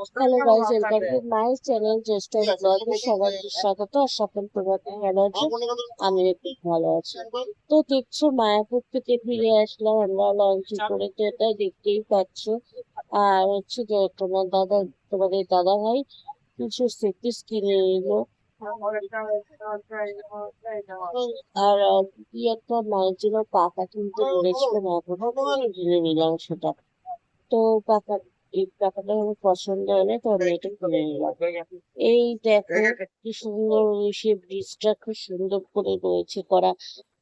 Hello guys welcome to my channel চেষ্টা ব্লগে সবাইকে স্বাগত। আর সকল প্রভাতে ভালো আছে আমি খুব ভালো আছি। তো দেখছ মায়াপুর থেকে ফিরে আসলাম আমরা লঞ্চ করে তো এটা দেখতেই পাচ্ছ। আর হচ্ছে যে তোমার দাদা তোমাদের দাদা ভাই কিছু সেটিস কিনে এলো। আর কি একটা মায়ের জন্য পাকা কিনতে বলেছিল মায়াপুর। কিনে নিলাম সেটা। তো পাকা এই পাকাটা আমার পছন্দ হলে তো আমি এটা কিনে নিলাম। এই দেখো কি সুন্দর সে ব্রিজটা খুব সুন্দর করে রয়েছে করা।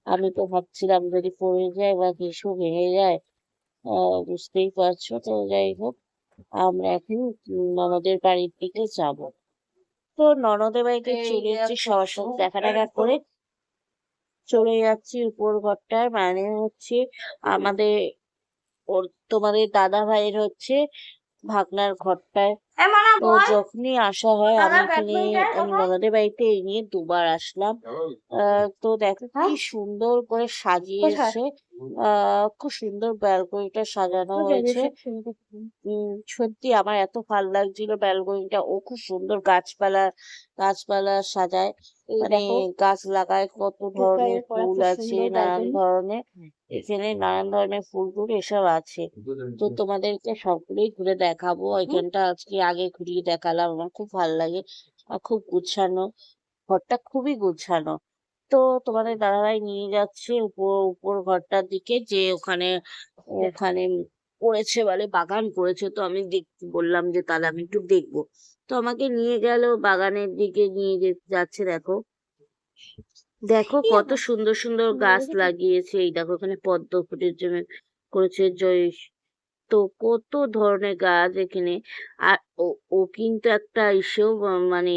আমি তো ভাবছিলাম যদি পড়ে যায় বা কিছু ভেঙে যায় বুঝতেই পারছ। তো যাই হোক আমরা এখন ননদের বাড়ির দিকে যাব। তো ননদের বাড়িতে চলে যাচ্ছি সবার সাথে দেখা টাকা করে। চলে যাচ্ছি উপর ঘরটায় মানে হচ্ছে আমাদের ওর তোমাদের দাদা ভাইয়ের হচ্ছে ভাগনার ঘরটায়। তো যখনই আসা হয় আমি এখানে আমি দাদাদের বাড়িতে এই নিয়ে দুবার আসলাম। আহ, তো দেখো কি সুন্দর করে সাজিয়েছে খুব সুন্দর ব্যালকনিটা সাজানো হয়েছে। উম সত্যি আমার এত ভালো লাগছিল ব্যালকনিটা ও খুব সুন্দর গাছপালা গাছপালা সাজায়। মানে গাছ লাগায় কত ধরনের ফুল আছে নানান ধরনের। এখানে নানান ধরনের ফুল টুল এসব আছে। তো তোমাদেরকে সবগুলোই ঘুরে দেখাবো। এখানটা আজকে আগে ঘুরিয়ে দেখালাম। আমার খুব ভালো লাগে। আর খুব গুছানো। ঘরটা খুবই গুছানো। তো তোমাদের দাদাভাই নিয়ে যাচ্ছে উপর উপর ঘরটার দিকে যে ওখানে ওখানে করেছে বলে বাগান করেছে। তো আমি বললাম যে তাহলে আমি একটু দেখব। তো আমাকে নিয়ে গেল বাগানের দিকে নিয়ে যাচ্ছে দেখো। দেখো কত সুন্দর সুন্দর গাছ লাগিয়েছে। এই দেখো এখানে পদ্ম ফুলের জন্য করেছে জয় তো কত ধরনের গাছ এখানে। আর ও ও কিন্তু একটা ইসেও মানে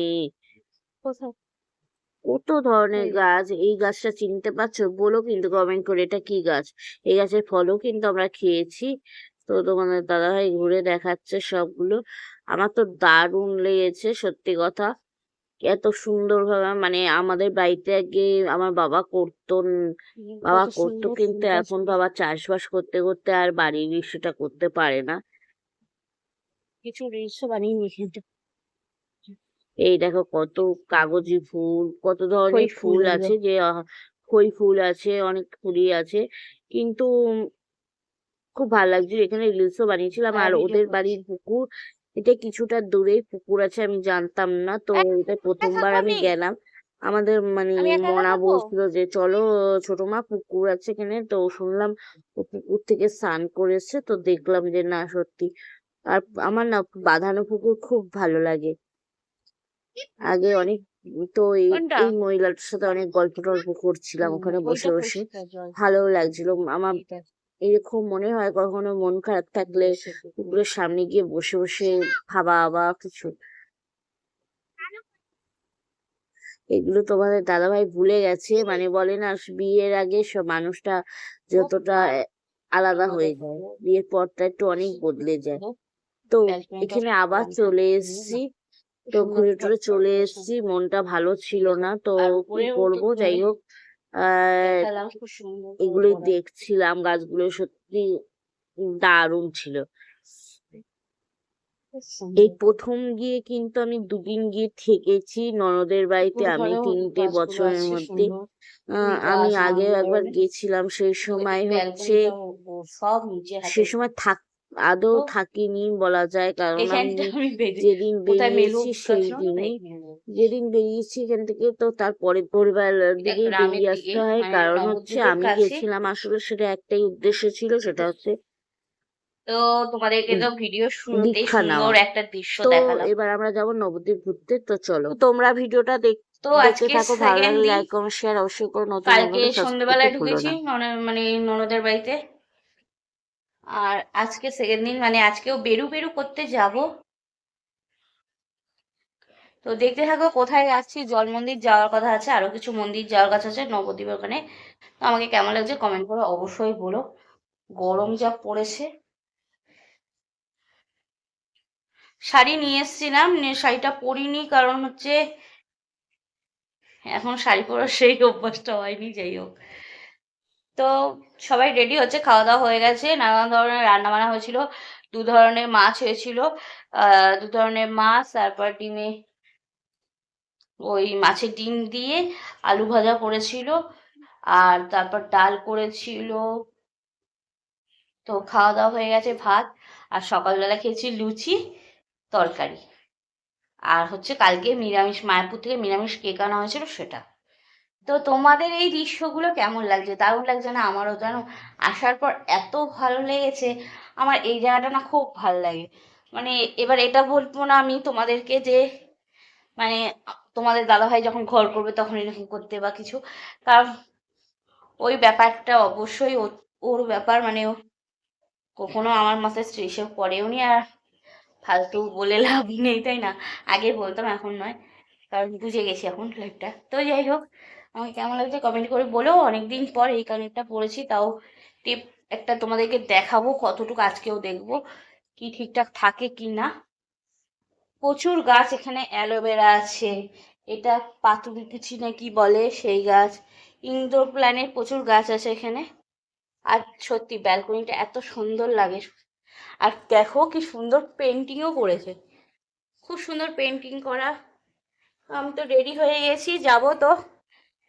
কত ধরনের গাছ? এই গাছটা চিনতে পারছ? বলো কিন্তু কমেন্ট করে এটা কি গাছ? এই গাছের ফলও কিন্তু আমরা খেয়েছি। তো তোমাদের দাদাভাই ঘুরে দেখাচ্ছে সবগুলো। আমার তো দারুণ লেগেছে সত্যি কথা। এত সুন্দর ভাবে মানে আমাদের বাড়িতে আগে আমার বাবা করতো বাবা করতো কিন্তু এখন বাবা চাষবাস করতে করতে আর বাড়ির ইস্যুটা করতে পারে না। কিছু রিলসও বানিয়ে নিয়েছে এই দেখো কত কাগজি ফুল কত ধরনের ফুল আছে যে। খই ফুল আছে অনেক ফুলই আছে। কিন্তু খুব ভালো লাগছে এখানে রিলসও বানিয়েছিলাম। হ্যাঁ, আর ওদের বাড়ির পুকুর এটা কিছুটা দূরেই পুকুর আছে আমি জানতাম না। তো এটা প্রথমবার আমি? গেলাম। আমাদের মানে মনা? বলছিল যে চলো ছোট মা পুকুর আছে এখানে। তো শুনলাম পুকুর থেকে স্নান করেছে তো দেখলাম যে না সত্যি। আর আমার না বাঁধানো পুকুর খুব ভালো লাগে। আগে অনেক তো এই এই মহিলাটার সাথে অনেক গল্প টল্প করছিলাম ওখানে বসে বসে। ভালো লাগছিল। আমার এরকম মনে হয় কখনো মন খারাপ থাকলে পুকুরের সামনে গিয়ে বসে বসে ভাবা বা কিছু। এগুলো তোমাদের দাদাভাই ভুলে গেছে। মানে বলে না বিয়ের আগে সব মানুষটা যতটা আলাদা হয়ে যায় বিয়ের পরটা একটু অনেক বদলে যায়। তো এখানে আবার চলে এসেছি। তো ঘুরে টুরে চলে এসেছি মনটা ভালো ছিল না তো কি করব? যাই হোক এগুলোই দেখছিলাম গাছগুলো সত্যি দারুণ ছিল। এই প্রথম গিয়ে কিন্তু আমি দুদিন গিয়ে থেকেছি ননদের বাড়িতে আমি তিনটে বছরের মধ্যে। আহ, আমি আগেও একবার। গেছিলাম সেই সময় হচ্ছে সে সময় থাক আদৌ থাকিনি বলা যায় কারণ আমি যেদিন বেরিয়েছি সেই ছিল? না দিনেই তাই নেব। যেদিন বেরিয়েছি এখান থেকে তো তারপরে পরিবার দিকেই গ্রামের বেরিয়ে আসতে হয়। মানে কারণ হচ্ছে আমি গেছিলাম আসলে সেটা একটাই উদ্দেশ্য ছিল সেটা হচ্ছে তো তোমাদেরকে তো ভিডিও শুরুতেই সুন্দর। একটা দৃশ্য তো দেখালাম। এবার আমরা যাব নবদ্বীপ ঘুরতে তো চলো। তোমরা ভিডিওটা দেখ তো আজকে থাকো ভালো লাগলে লাইক কমেন্ট শেয়ার অবশ্যই করো। নতুন কালকে সন্ধ্যেবেলায় ঢুকেছি মানে ননদের বাড়িতে। আর আজকে সেকেন্ড দিন মানে আজকেও বেরু বেরু করতে যাব। তো দেখতে থাকো, কোথায় যাচ্ছি? জল মন্দির যাওয়ার কথা আছে, আরও কিছু মন্দির যাওয়ার কথা আছে নবদ্বীপের ওখানে। তো আমাকে কেমন লাগছে কমেন্ট করে অবশ্যই বলো। গরম যা পড়েছে। শাড়ি নিয়ে এসেছিলাম শাড়িটা পরিনি, কারণ হচ্ছে এখন শাড়ি পরার সেই অভ্যাসটা হয়নি, যাই হোক। তো সবাই রেডি হচ্ছে খাওয়া দাওয়া হয়ে গেছে, নানান ধরনের রান্না বান্না হয়েছিল, দু ধরনের মাছ হয়েছিল দু ধরনের মাছ, তারপর ডিমে ওই মাছের ডিম দিয়ে আলু ভাজা করেছিল, আর তারপর ডাল করেছিল। তো খাওয়া দাওয়া হয়ে গেছে, ভাত, আর সকালবেলা খেয়েছি লুচি, তরকারি। আর হচ্ছে কালকে নিরামিষ, মায়াপুর থেকে নিরামিষ কেক আনা হয়েছিল, সেটা। তো তোমাদের এই দৃশ্যগুলো কেমন লাগছে? দারুণ লাগছে না? আমারও জানো আসার পর এত ভালো লেগেছে। আমার এই জায়গাটা না খুব ভালো লাগে। মানে এবার এটা বলব না আমি তোমাদেরকে যে মানে তোমাদের দাদাভাই যখন ঘর করবে তখন এরকম করতে বা কিছু। কারণ ওই ব্যাপারটা অবশ্যই ওর- ব্যাপার মানে কখনো আমার মাথায় এসব করেও নি আর ফালতু বলে লাভ নেই, তাই না? আগে বলতাম, এখন নয়। কারণ বুঝে গেছি এখন লাইফটা তো যাই হোক আমাকে কেমন লাগছে কমেন্ট করে বলো। অনেকদিন পর এই কানেরটা পড়েছি তাও টিপ একটা তোমাদেরকে দেখাবো কতটুকু আজকেও দেখব, কি ঠিকঠাক থাকে কি না। প্রচুর গাছ এখানে অ্যালোভেরা আছে, এটা পাতুরি কুচি না কি বলে সেই গাছ। ইনডোর প্ল্যানের প্রচুর গাছ আছে এখানে, আর সত্যি ব্যালকনিটা এত সুন্দর লাগে। আর দেখো কি সুন্দর পেন্টিংও করেছে, খুব সুন্দর পেন্টিং করা। আমি তো রেডি হয়ে গেছি, যাব তো।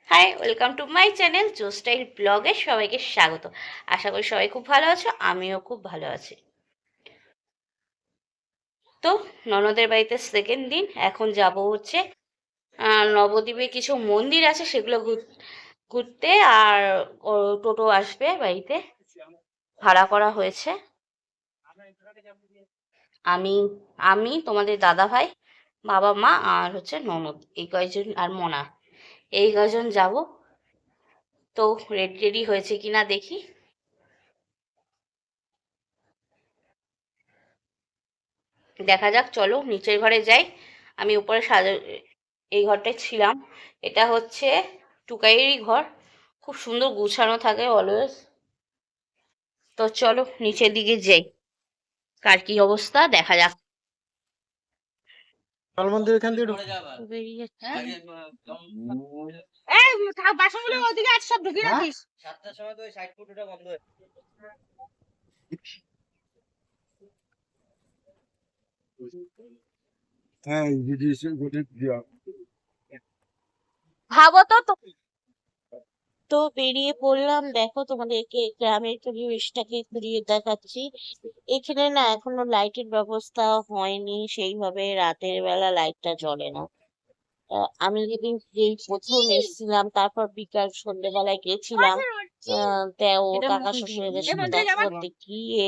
Hi welcome to my channel Joe style ব্লগে সবাইকে স্বাগত। আশা করি সবাই খুব ভালো আছো, আমিও খুব ভালো আছি। তো, ননদের বাড়িতে সেকেন্ড দিন, এখন যাব হচ্ছে নবদ্বীপে কিছু মন্দির আছে, সেগুলো ঘুর- ঘুরতে, আর টোটো আসবে বাড়িতে। ভাড়া করা হয়েছে। আমি আমি, তোমাদের দাদা ভাই বাবা মা, আর হচ্ছে ননদ, এই কয়েকজন, আর মোনা। এই কয়জন যাব? তো রেডি রেডি হয়েছে কিনা দেখি। দেখা যাক, চলো নিচের ঘরে যাই। আমি উপরে সাজা, এই ঘরটায় ছিলাম। এটা হচ্ছে টুকাইয়েরই ঘর। খুব সুন্দর গুছানো থাকে অলওয়েজ তো চলো নিচের দিকে যাই। কার কি অবস্থা? দেখা যাক। কাল মন্দির এখান থেকে বেরিয়ে যাচ্ছে বাসনগুলো ওদিকে আজ সব ঢুকিয়ে হ্যাঁ? রাখিস। সাতটার সময় তো ওই সাইড ফুটোটা বন্ধ হয়ে হ্যাঁ ভাবো তো তো বেরিয়ে পড়লাম। দেখো তোমাদেরকে গ্রামের পরিবেশটাকে ঘুরিয়ে দেখাচ্ছি। এখানে না এখনও লাইটের ব্যবস্থা হয়নি সেইভাবে রাতের বেলা লাইটটা জ্বলে না। আমি যেদিন যেই প্রথম এসেছিলাম তারপর বিকাল সন্ধ্যেবেলায় গেছিলাম। আহ, তা ও কাকা মন্দির। সাথে গিয়ে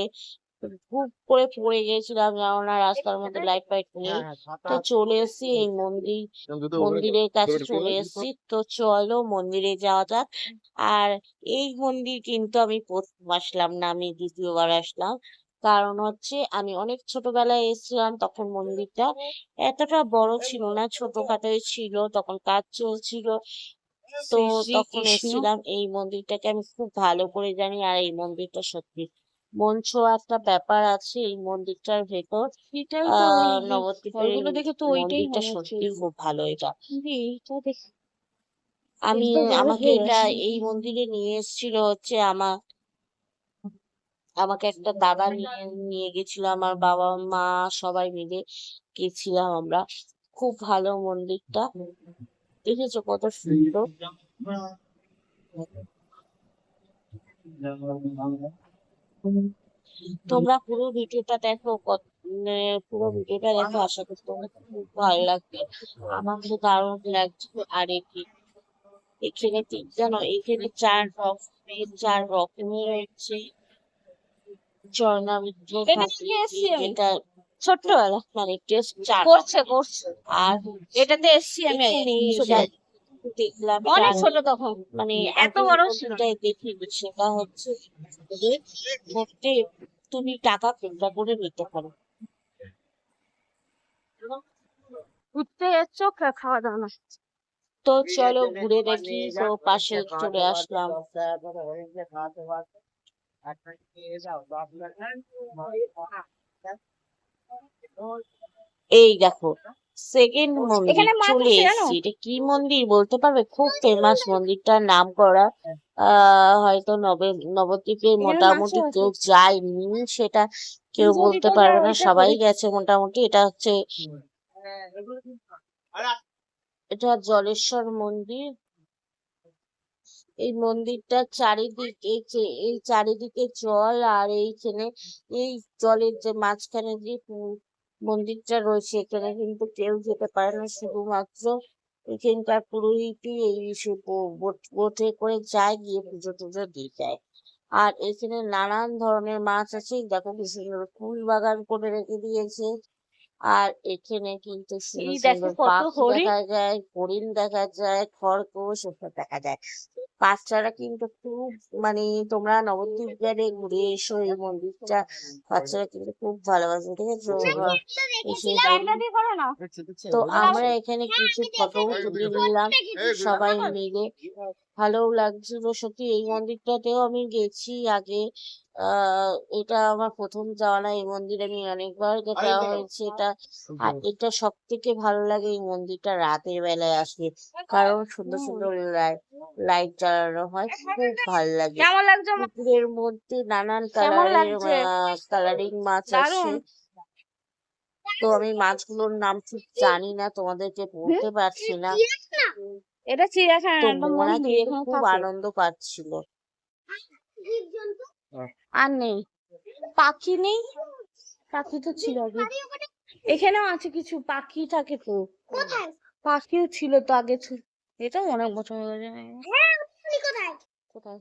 খুব করে পড়ে গেছিলাম কেননা রাস্তার মধ্যে লাইট ফাইট নেই। তো চলে এসেছি এই মন্দির মন্দিরের কাছে চলে এসেছি। তো চলো মন্দিরে যাওয়া যাক। আর এই মন্দির কিন্তু আমি প্রথম আসলাম না আমি দ্বিতীয়বার আসলাম। কারণ হচ্ছে আমি অনেক ছোটবেলায় এসেছিলাম তখন মন্দিরটা এতটা বড় ছিল না ছোটখাটোই ছিল তখন কাজ চলছিল। তো তখন। এসেছিলাম এই মন্দিরটাকে আমি খুব ভালো করে জানি আর এই মন্দিরটা সত্যি মন একটা ব্যাপার আছে এই মন্দিরটার ভেতর। নবদ্বীপের দেখে তো ওইটাই মন্দিরটা সত্যি খুব ভালো এটা। আমি আমাকে এটা এই মন্দিরে নিয়ে এসেছিল হচ্ছে আমার আমাকে একটা দাদা নিয়ে নিয়ে গেছিল আমার বাবা মা সবাই মিলে গেছিলাম আমরা। খুব ভালো মন্দিরটা। দেখেছ কত সুন্দর? তোমরা পুরো ভিডিওটা দেখো কত মানে পুরো ভিডিওটা দেখো আশা করি তোমার খুব ভালো লাগবে। আমার তো দারুণ লাগছে। আর এটি এখানে তিন জানো এখানে চার রক চার রকমের রয়েছে। চরণামৃত এটা ছোট্টবেলা মানে টেস্ট করছে করছে। আর এটাতে এসছি আমি দেখলাম অনেক ছোট তখন মানে এত বড়। মন্দিরটায় দেখি সেটা হচ্ছে যে ভোটে তুমি টাকা কোনটা করে নিতে পারো। ঘুরতে যাচ্ছ খাওয়া দাওয়া না তো চলো ঘুরে দেখি তো পাশে চলে আসলাম। এই দেখো সেকেন্ড মন্দির চলে? এসেছি। এটা কি মন্দির বলতে পারবে? খুব ফেমাস মন্দিরটার নাম করা। আহ হয়তো নবে নবদ্বীপে মোটামুটি কেউ যায়নি সেটা কেউ বলতে পারবে না। সবাই গেছে মোটামুটি। এটা হচ্ছে এটা জলেশ্বর মন্দির। এই মন্দিরটার চারিদিকে এই চারিদিকে জল আর এইখানে এই জলের যে মাঝখানে যে মন্দিরটা রয়েছে। এখানে কিন্তু কেউ যেতে পারে না শুধুমাত্র এখানকার পুরোহিতই এই বোট- করে যায়, গিয়ে পুজো টুজো দিয়ে যায়। আর এখানে নানান ধরনের মাছ আছে। দেখো কি সুন্দর ফুল বাগান করে রেখে দিয়েছে। আর এখানে কিন্তু সুন্দর সুন্দর পাখি হরিণ। দেখা যায় হরিণ দেখা যায় খরগোশ ওসব দেখা যায়। বাচ্চারা কিন্তু খুব মানে তোমরা নবদ্বীপ গেলে ঘুরে এসো এই মন্দিরটা বাচ্চারা কিন্তু খুব ভালোবাসে ঠিক আছে? তো আমরা এখানে কিছু ফটো তুলে নিলাম। সবাই মিলে। ভালো লাগছিল। সত্যি এই মন্দিরটাতেও আমি গেছি আগে। এটা আমার প্রথম যাওয়া না এই মন্দিরে। আমি অনেকবার যাওয়া হয়েছে। এটা আর এটা সব থেকে ভালো লাগে এই মন্দিরটা রাতের বেলায় আসলে। কারণ সুন্দর সুন্দর লাইট লাইট জ্বালানো হয় খুব ভালো লাগে। আমার? পুকুরের মধ্যে নানান কালারের? কালারিং মাছ আছে তো আমি মাছগুলোর নাম ঠিক জানি না তোমাদেরকে বলতে পারছি না। এটা চিড়িয়াখানা মোনা খুব আনন্দ পাচ্ছিল। আর নেই। পাখি নেই? পাখি তো ছিল আগে। এখানেও আছে কিছু পাখি থাকে তো। পাখিও ছিল তো আগে এটা অনেক বছর হয়ে গেছে। কোথায়?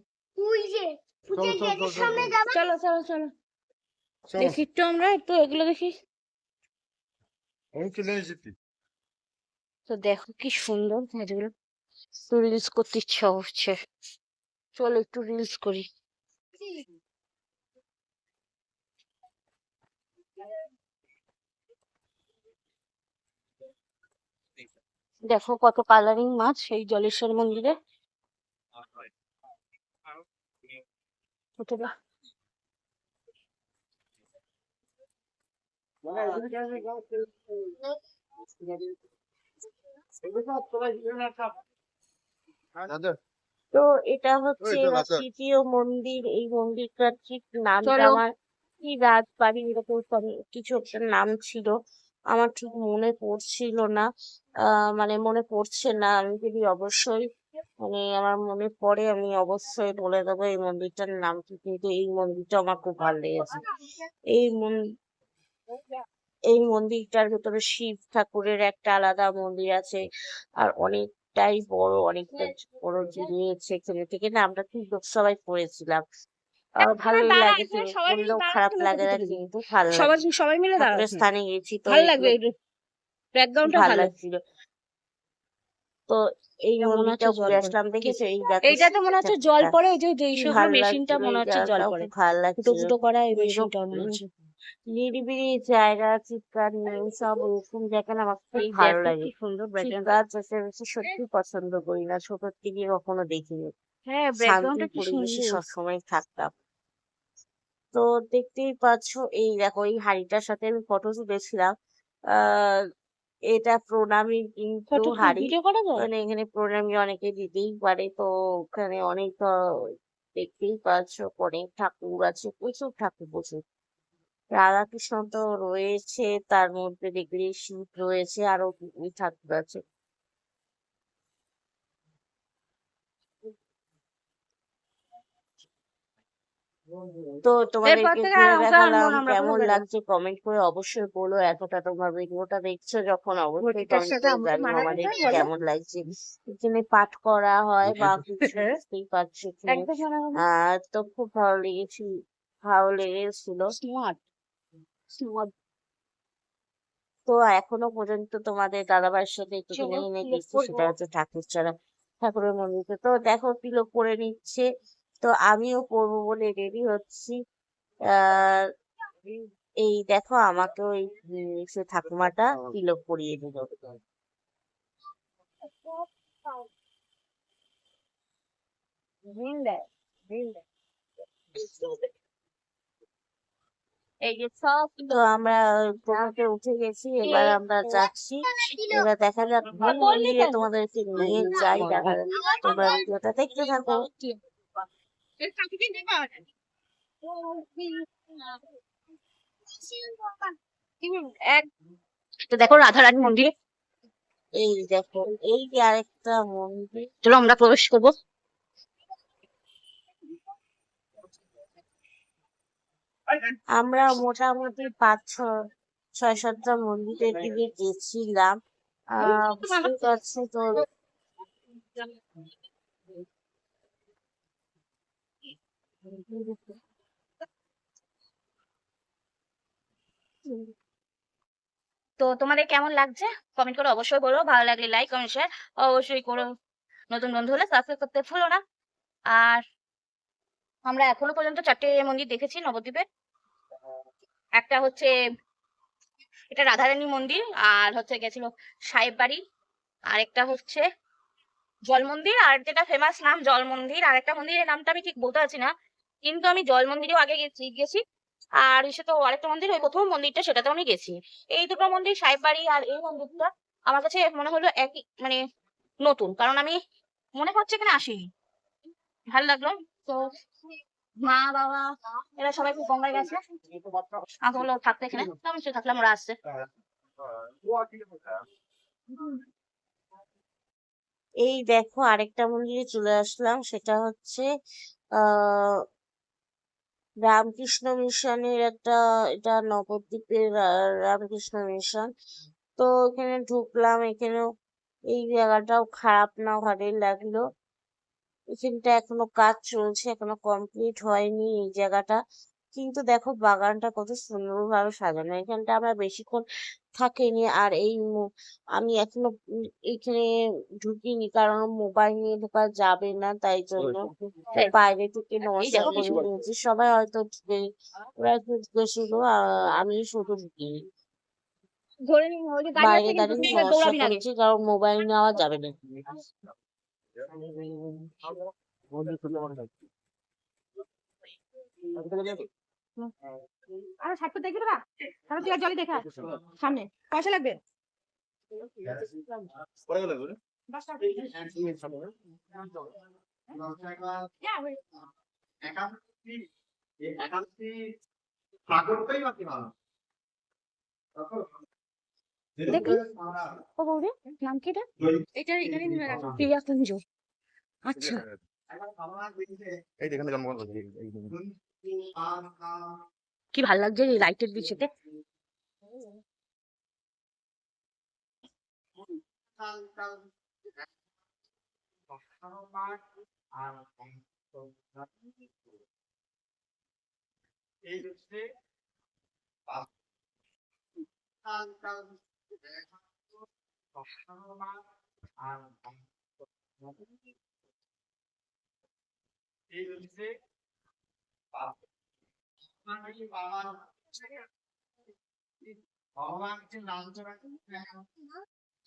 চলো চলো চলো দেখি একটু আমরা একটু এগুলো দেখি। তো দেখো কি সুন্দর গাছগুলো তো রিলস করতে ইচ্ছা হচ্ছে চলো একটু রিলস করি। দেখো কত কালারিং মাছ এই জলেশ্বর মন্দিরে তো এটা হচ্ছে। তৃতীয় মন্দির এই মন্দিরটার ঠিক নাম। আমার কি রাজবাড়ি এরকম কিছু একটা নাম ছিল আমার ঠিক মনে পড়ছিল না। মানে মনে পড়ছে না। আমি যদি অবশ্যই মানে আমার মনে পড়ে, আমি অবশ্যই বলে দেবো এই মন্দিরটার নাম কি। কিন্তু এই মন্দিরটা আমার খুব ভালো লেগেছে। এই মন, এই মন্দিরটার ভেতরে শিব ঠাকুরের একটা আলাদা মন্দির আছে। আর অনেকটাই বড়, অনেকটা বড় রয়েছে এখানে থেকে না, আমরা লোক সবাই পড়েছিলাম। বললেও খারাপ লাগে না কিন্তু ভালো সবাই সবাই মিলে ঠাকুরের স্থানে গেছি তো ভালো লাগবে ব্যাকগ্রাউন্ডটা ভালো ভালো। লাগছিল। তো এই মনে হচ্ছে জল ঘুরে পড়ে। আসলাম দেখেছ? এই দেখো এইটাতে মনে হচ্ছে জল পড়ে ওই যে যে কি মেশিনটা মনে হচ্ছে জল পড়ে। ভালো ফুটো লাগছিল। ফুটো করা এই মেশিনটা মনে হচ্ছে। নিরিবিলি জায়গা চিৎকার নেই সব ওরকম জায়গা আমার খুব ভালো লাগে। সুন্দর চিৎকার চেঁচামেচি সত্যি পছন্দ করি না ছোট থেকে কখনো দেখিনি। হ্যাঁ ব্যাকগ্রাউন্ডটা কি সুন্দর। সবসময় থাকতাম। তো দেখতেই পাচ্ছো এই দেখো এই হাড়িটার সাথে আমি ফটো তুলেছিলাম। আহ এটা প্রণামী কিন্তু হাড়ি। মানে এখানে প্রণামী অনেকে দিতেই পারে তো ওখানে অনেক দেখতেই পাচ্ছো অনেক ঠাকুর আছে প্রচুর ঠাকুর প্রচুর। রাধাকৃষ্ণ তো রয়েছে তার মধ্যে দেখবি শিব রয়েছে আরও ঠাকুর আছে। তো আমরা দেখালাম কেমন লাগছে? কমেন্ট করে অবশ্যই বলো এতটা তোমার ভিডিওটা দেখছ যখন অবশ্যই কমেন্ট করে জানিও আমাদের কেমন লাগছে এখানে পাঠ করা হয় বা কিছু বুঝতেই পারছ তো খুব ভালো লেগেছিল ভালো লেগেছিল। স্মার্ট স্মার্ট তো এখনও পর্যন্ত তোমাদের দাদাবার সাথে একটুখানি এনে তিলক সেটা হচ্ছে ঠাকুর ছাড়া ঠাকুরের মন্দিরে তো দেখো তিলক করে নিচ্ছে। তো আমিও করব বলে রেডি হচ্ছি। এই দেখো আমাকেও এই সে ঠাকুমাটা তিলক পরিয়ে দিল। এই যে সব তো আমরা উঠে গেছি এবার আমরা যাচ্ছি। এবার দেখা যাক তোমাদেরকে নিয়ে যাই দেখা তোমরা ভিডিওটা দেখতে থাকো। এক তো দেখো রাধারানী মন্দির এই দেখো এই যে আরেকটা মন্দির চলো আমরা প্রবেশ করব আমরা মোটামুটি পাঁচ ছ ছয় সাতটা মন্দিরের দিকে গেছিলাম আহ বুঝতেই পারছ তো তো তোমাদের কেমন লাগছে? কমেন্ট করে অবশ্যই বলো। ভালো লাগলে লাইক কমেন্ট শেয়ার অবশ্যই করো। নতুন বন্ধু হলে সাবস্ক্রাইব করতে ভুলো না। আর আমরা এখনও পর্যন্ত চারটে মন্দির দেখেছি নবদ্বীপে একটা হচ্ছে, এটা রাধারানী মন্দির, আর হচ্ছে গেছিল সাহেব বাড়ি। আর একটা হচ্ছে জল মন্দির, আর যেটা ফেমাস নাম জল মন্দির, আর একটা মন্দিরের নামটা আমি ঠিক বলতে পারছি না। কিন্তু আমি জল মন্দিরেও আগে গেছি গেছি। আর এসে তো আরেকটা মন্দির, ওই প্রথম মন্দিরটা সেটাতেও আমি গেছি। এই দুটো মন্দির সাহেব বাড়ি আর এই মন্দিরটা আমার কাছে মনে হলো একই মানে নতুন। কারণ আমি মনে হচ্ছে এখানে আসিনি। ভালো লাগল। তো মা, বাবা, এরা সবাই খুব গঙ্গায় গেছে। আমাকে থাকতে এখানে। আমি থাকলাম ওরা আসছে। এই দেখো, আরেকটা মন্দিরে চলে আসলাম। সেটা হচ্ছে, আহ রামকৃষ্ণ মিশনের একটা, এটা নবদ্বীপের রামকৃষ্ণ মিশন। তো এখানে ঢুকলাম, এখানেও এই জায়গাটাও খারাপ না, ভালোই লাগল। এখানটা এখনও কাজ চলছে, এখনও কমপ্লিট হয়নি এই জায়গাটা। কিন্তু দেখো বাগানটা কত সুন্দরভাবে সাজানো। এখানটা আমরা বেশিক্ষণ থাকিনি আর এই আমি এখনও এখানে ঢুকিনি কারণ মোবাইল নিয়ে ঢোকা যাবে না তাই জন্য বাইরে থেকে নমস্কার সবাই হয়তো ঢুকে ওরা ঢুকেছিল আমি শুধু ঢুকিনি। বাইরে দাঁড়িয়ে। করেছি কারণ মোবাইল নেওয়া যাবে না। আরে ষাট ফুট দেখবি তোরা তাহলে তুই আর জলে দেখা। সামনে পয়সা লাগবে? আচ্ছা। এই দেখেন জন্মগ্রহণ করছি। কি ভালো লাগছে এই লাইটের বিচেতে এই হচ্ছে এই হচ্ছে ভগবান হচ্ছে নাম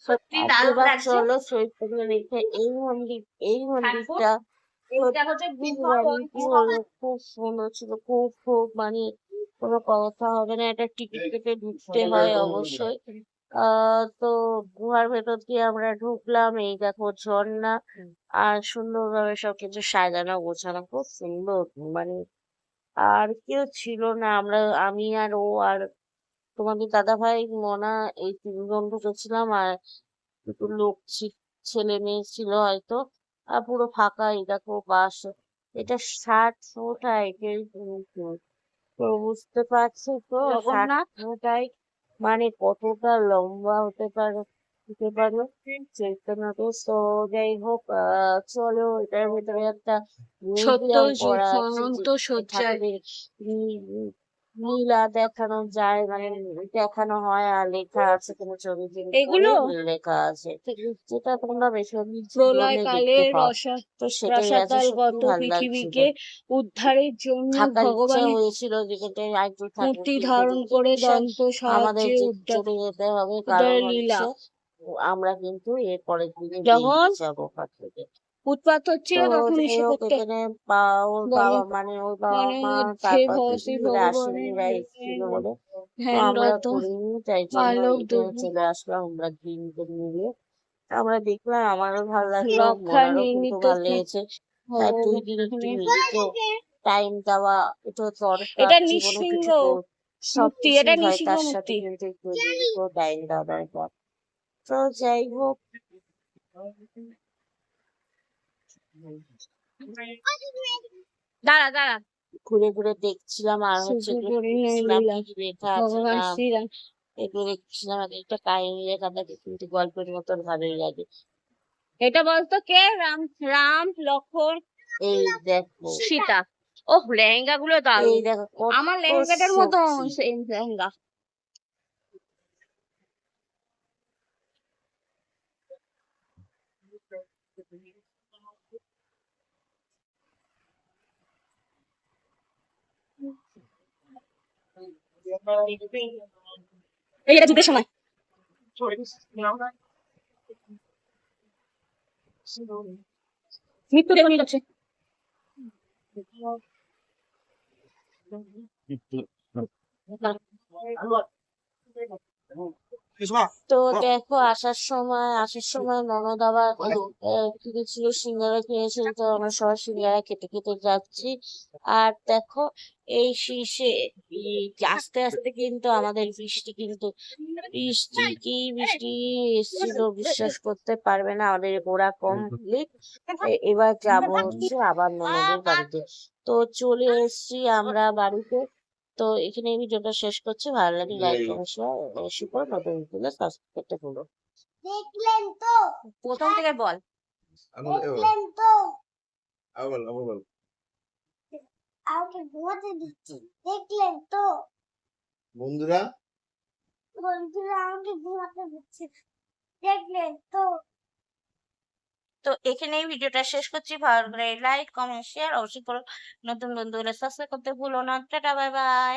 সত্যি দারুণ এবার লাগছে। চলো চৈতন্য রেখে এই মন্দির এই মন্দিরটা খুব বিশাল মানে কি বলব খুব সুন্দর ছিল খুব খুব মানে কোনো কথা হবে না এটা টিকিট কেটে ঢুকতে হয় অবশ্যই। আহ তো গুহার ভেতর দিয়ে আমরা ঢুকলাম এই দেখো ঝর্ণা আর সুন্দরভাবে সবকিছু সাজানো গোছানো খুব সুন্দর মানে আর কেউ ছিল না। আমরা আমি আর ও আর তোমাদের দাদা ভাই মনা এই তিনজন ঢুকেছিলাম আর দুটো লোক ছেলে মেয়ে ছিল হয়তো। আর পুরো ফাঁকা এই দেখো বাস। এটা ষাট ফুট হাইটের তো বুঝতে পারছ তো? ষাট ফুট হাইট। মানে কতটা লম্বা হতে পারে? হতে পারে চৈতন্যতে তো যাই হোক চলো এটার ভিতরে একটা সত্য মিউজিয়াম করা আছে যে শয্যায় ঠাকুরের লী- লীলা দেখানো যায় মানে দেখানো হয় আর লেখা আছে কোনো ছবি এগুলো? লেখা আছে যেটা তোমরা বেসরকারি জীবনে প্রলয়কালে দেখতে পাও রসা তো সেটাই আছে সত্যি পৃথিবীকে উদ্ধারের জন্য ভগবানের হয়েছিল যেখানে মূর্তি ধারণ করে দন্ত আমাদের সাহায্যে যে উদ্ধার চলে যেতে হবে কারণ লীলা। হচ্ছে আমরা কিন্তু এর পরের দিনে যখন যাব ওখান থেকে। উৎপাত হচ্ছিল তো তখন এসে করতে ওর বাবা মানে ওর বাবা মা হচ্ছে তারপর আসেনি বা এসেছিল বলে। আমরা রত করিনি তাই। চলে আসলাম আমরা দিনকে মিলিয়ে আমরা দেখলাম আমারও ভালো লাগল রক্ষা মনারও কিন্তু ভালো লেগেছে। তাই দুই দিন একটু নিজেকে টাইম দেওয়া এটা দরকার এটা জীবনে কিছু সব এটা হয় নৃসিংহ নিজেকেও টাইম দেওয়া দরকার। তো যাই হোক। দাঁড়া দাঁড়া। ঘুরে ঘুরে দেখছিলাম আর হচ্ছে এগুলো দেখছিলাম একটা কাহিনী কিন্তু গল্পের মতন ভালোই লাগে। এটা বলতো কে? রাম রাম লক্ষণ এই দেখো। সীতা। ও লেহেঙ্গা গুলো দারুণ দেখো আমার লেহেঙ্গাটার মতো। লেহেঙ্গা। এই এটা যুদ্ধের সময়। মৃত্যু দেহ নিয়ে যাচ্ছে। তো দেখো আসার সময় আসার সময় ননদ আবার কিনেছিল সিঙ্গারা কিনেছিল তো আমরা সবাই সিঙ্গারা খেতে খেতে যাচ্ছি। আর দেখো এই শীষে আস্তে আস্তে কিন্তু আমাদের বৃষ্টি কিন্তু বৃষ্টি কি বৃষ্টি এসেছিল বিশ্বাস করতে পারবে না আমাদের ঘোরা কমপ্লিট। এবার যাব হচ্ছে আবার ননদের বাড়িতে। তো চলে এসেছি আমরা বাড়িতে। তো এখানে এই ভিডিওটা শেষ করছি। ভালো লাগে লাইক কমেন্ট শেয়ার অবশ্যই করে নতুন ভিডিও সাবস্ক্রাইব করতে ভুলো। দেখলেন তো? প্রথম থেকে বল। দেখলেন তো? আবার আবার বল। আমাকে ঘুমাতে দিচ্ছি দেখলেন তো? বন্ধুরা? বন্ধুরা আমাকে ঘুমাতে দিচ্ছে দেখলেন তো? তো এখানেই ভিডিওটা শেষ করছি। ভালো লাগলে লাইক কমেন্ট শেয়ার অবশ্যই করো নতুন বন্ধুরা সাবস্ক্রাইব করতে ভুলো না। Tata bye bye